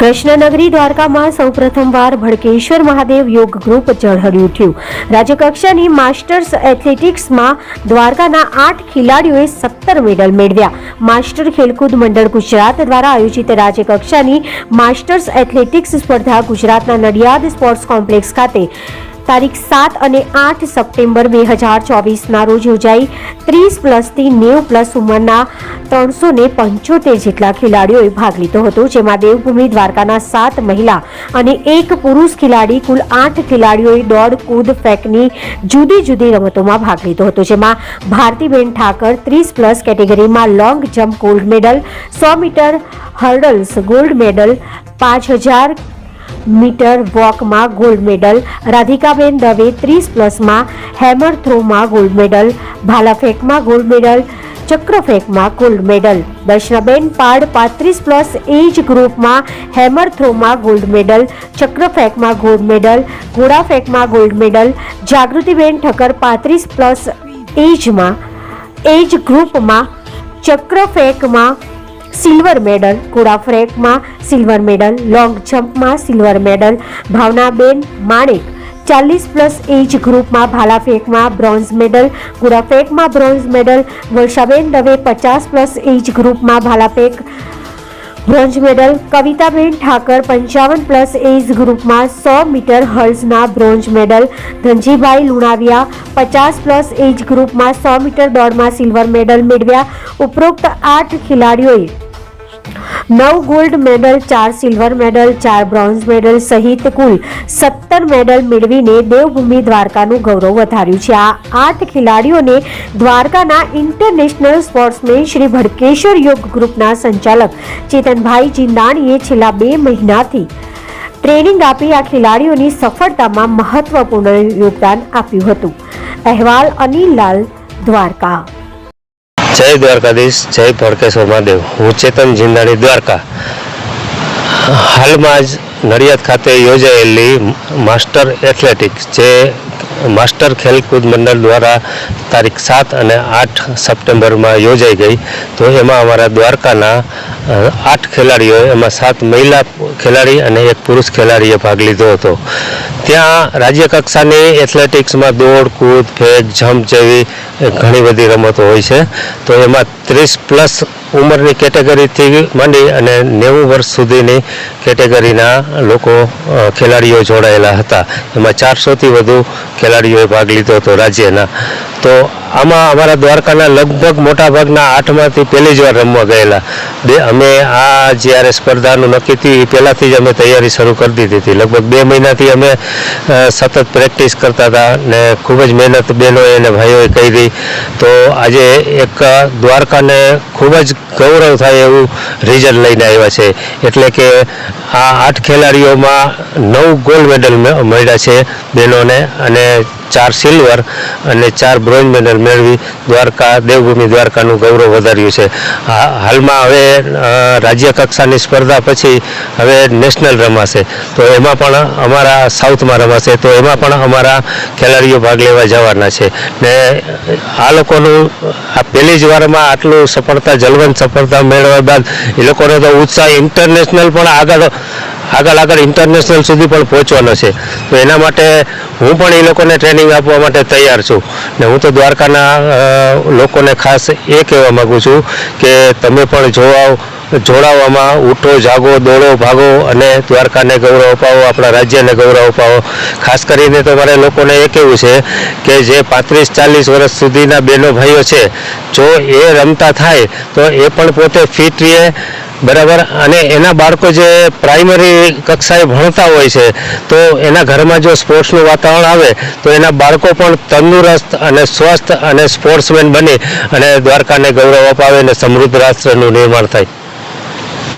કૃષ્ણનગરી દ્વારકામાં સૌપ્રથમવાર ભડકેશ્વર મહાદેવ યોગ ગ્રુપ ઝળહળી ઉઠ્યું. રાજ્યકક્ષાની માસ્ટર્સ એથ્લેટિક્સમાં દ્વારકાના આઠ ખેલાડીઓએ સત્તર મેડલ મેળવ્યા. માસ્ટર ખેલકૂદ મંડળ ગુજરાત દ્વારા આયોજિત રાજ્યકક્ષાની માસ્ટર્સ એથ્લેટિક્સ સ્પર્ધા ગુજરાતના નડિયાદ સ્પોર્ટ્સ કોમ્પ્લેક્સ ખાતે તારીખ સાત અને આઠ સપ્ટેમ્બર બે હજાર ચોવીસના રોજ યોજાઈ ત્રીસ પ્લસથી નેવ પ્લસ ઉંમરના ત્રણસો ને પંચોતેર જેટલા ખેલાડીઓએ ભાગ લીધો હતો, જેમાં દેવભૂમિ, દ્વારકાના સાત મહિલા અને એક પુરુષ ખેલાડી, કુલ આઠ ખેલાડીઓએ દોડ, કૂદ, ફેંકની જુદી જુદી રમતોમાં ભાગ લીધો હતો, જેમાં ભારતીબેન ઠાકર ત્રીસ પ્લસ કેટેગરીમાં લોંગ જમ્પ ગોલ્ડ મેડલ, સો મીટર હર્ડલ્સ ગોલ્ડ મેડલ, પાંચ હજાર મીટર વોકમાં ગોલ્ડ મેડલ, રાધિકાબેન દવે ત્રીસ પ્લસમાં, હેમર થ્રોમાં ગોલ્ડ મેડલ ભાલા ફેંકમાં ગોલ્ડ મેડલ ચક્ર ફેંકમાં ગોલ્ડ મેડલ. દર્શનાબેન પાડ પાંત્રીસ પ્લસ એજ ગ્રુપમાં હેમર થ્રોમાં ગોલ્ડ મેડલ ચક્ર ફેંકમાં ગોલ્ડ મેડલ ઘોડા ફેંકમાં ગોલ્ડ મેડલ, જાગૃતિબેન ઠક્કર પાંત્રીસ પ્લસ એજમાં, એજ ગ્રુપમાં ચક્ર ફેંકમાં સિલ્વર મેડલ ઘોડા ફ્રેકમાં સિલ્વર મેડલ લોંગ જમ્પમાં સિલ્વર મેડલ ભાવનાબેન માણેક ચાલીસ પ્લસ એજ ગ્રુપમાં ભાલા ફેંકમાં બ્રોન્ઝ મેડલ ઘોડા ફેંકમાં બ્રોન્ઝ મેડલ વર્ષાબેન દવે પચાસ પ્લસ એજ ગ્રુપમાં ભાલા ફેંક બ્રોન્ઝ મેડલ કવિતાબેન ઠાકર પંચાવન પ્લસ એજ ગ્રુપમાં સો મીટર હર્લ્સના બ્રોન્ઝ મેડલ, ધનજીભાઈ લુણાવિયા પચાસ પ્લસ એજ ગ્રુપમાં સો મીટર દોડમાં સિલ્વર મેડલ મેળવ્યા. ઉપરોક્ત આઠ ખેલાડીઓએ નવ ગોલ્ડ મેડલ ચાર સિલ્વર મેડલ ચાર બ્રોન્ઝ મેડલ સહિત કુલ સત્તર મેડલ મેળવીને દેવભૂમિ દ્વારકાનું ગૌરવ વધાર્યું છે. આ આઠ ખેલાડીઓને દ્વારકાના ઇન્ટરનેશનલ સ્પોર્ટ્સમેન શ્રી ભડકેશ્વર યોગ ગ્રુપના સંચાલક ચેતનભાઈ જીંદાણીએ છેલ્લા બે મહિનાથી ટ્રેનિંગ આપી આ ખેલાડીઓની સફળતામાં મહત્વપૂર્ણ યોગદાન આપ્યું હતું. અહેવાલ અનિલલાલ, દ્વારકા. જય દ્વારકાધીશ, જય ભડકેશ્વર મહાદેવ. હું ચેતન જિંદાણી, દ્વારકા. હાલમાં જ નડિયાદ ખાતે યોજાયેલી માસ્ટર એથ્લેટિક્સ, જે માસ્ટર ખેલકૂદ મંડળ દ્વારા તારીખ સાત અને આઠ સપ્ટેમ્બરમાં યોજાઈ ગઈ. તો એમાં અમારા દ્વારકાના આઠ ખેલાડીઓ એમાં સાત મહિલા ખેલાડી અને એક પુરુષ ખેલાડીએ ભાગ લીધો હતો. ત્યાં રાજ્ય કક્ષાની એથ્લેટિક્સમાં દોડ, કૂદ ફેંક જમ્પ જેવી ઘણી બધી રમતો હોય છે. તો એમાં ત્રીસ પ્લસ ઉંમરની કેટેગરીથી માંડી અને નેવું વર્ષ સુધીની કેટેગરીના લોકો ખેલાડીઓ જોડાયેલા હતા. એમાં ચારસોથી વધુ ખેલાડીઓએ ભાગ લીધો હતો રાજ્યના. તો આમાં અમારા દ્વારકાના લગભગ મોટાભાગના આઠમાંથી પહેલી જ વાર રમવા ગયેલા. બે, અમે આ જ્યારે સ્પર્ધાનું નક્કી હતી પહેલાંથી જ અમે તૈયારી શરૂ કરી દીધી હતી. લગભગ બે મહિનાથી અમે સતત પ્રેક્ટિસ કરતા હતા ને ખૂબ જ મહેનત બહેનોએ અને ભાઈઓએ કરી. તો આજે એક દ્વારકાને ખૂબ જ ગૌરવ થાય એવું રિઝલ્ટ લઈને આવ્યા છે. એટલે કે આ આઠ ખેલાડીઓમાં નવ ગોલ્ડ મેડલ મળ્યા છે બહેનોને અને ચાર સિલ્વર અને ચાર બ્રોન્ઝ મેડલ મેળવી દ્વારકા, દેવભૂમિ દ્વારકાનું ગૌરવ વધાર્યું છે. હાલમાં હવે રાજ્ય કક્ષાની સ્પર્ધા પછી હવે નેશનલ રમાશે. તો એમાં પણ અમારા સાઉથમાં રમાશે. તો એમાં પણ અમારા ખેલાડીઓ ભાગ લેવા જવાના છે. ને આ લોકોનું, આ પહેલી જ વારમાં આટલું સફળતા, જલવંત સફળતા મેળવ્યા બાદ એ લોકોનો તો ઉત્સાહ ઇન્ટરનેશનલ પણ આગળ આગળ આગળ ઇન્ટરનેશનલ સુધી પણ પહોંચવાનો છે. તો એના માટે હું પણ એ લોકોને ટ્રેનિંગ આપવા માટે તૈયાર છું. ને હું તો દ્વારકાના લોકોને ખાસ એ કહેવા માગું છું કે તમે પણ જોવાઓ, જોડાવામાં ઉઠો, જાગો, દોડો, ભાગો અને દ્વારકાને ગૌરવ અપાવો, આપણા રાજ્યને ગૌરવ અપાવો. ખાસ કરીને તો મારે લોકોને એ કહેવું છે કે જે પાંત્રીસ ચાલીસ વર્ષ સુધીના બહેનો ભાઈઓ છે, જો એ રમતા થાય તો એ પણ પોતે ફિટ રહે બરાબર? અને એના બાળકો જે પ્રાઇમરી કક્ષાએ ભણતા હોય છે, તો એના ઘરમાં જો સ્પોર્ટ્સનું વાતાવરણ આવે, તો એના બાળકો પણ તંદુરસ્ત અને સ્વસ્થ અને સ્પોર્ટ્સમેન બની અને દ્વારકાને ગૌરવ અપાવે અને સમૃદ્ધ રાષ્ટ્રનું નિર્માણ થાય.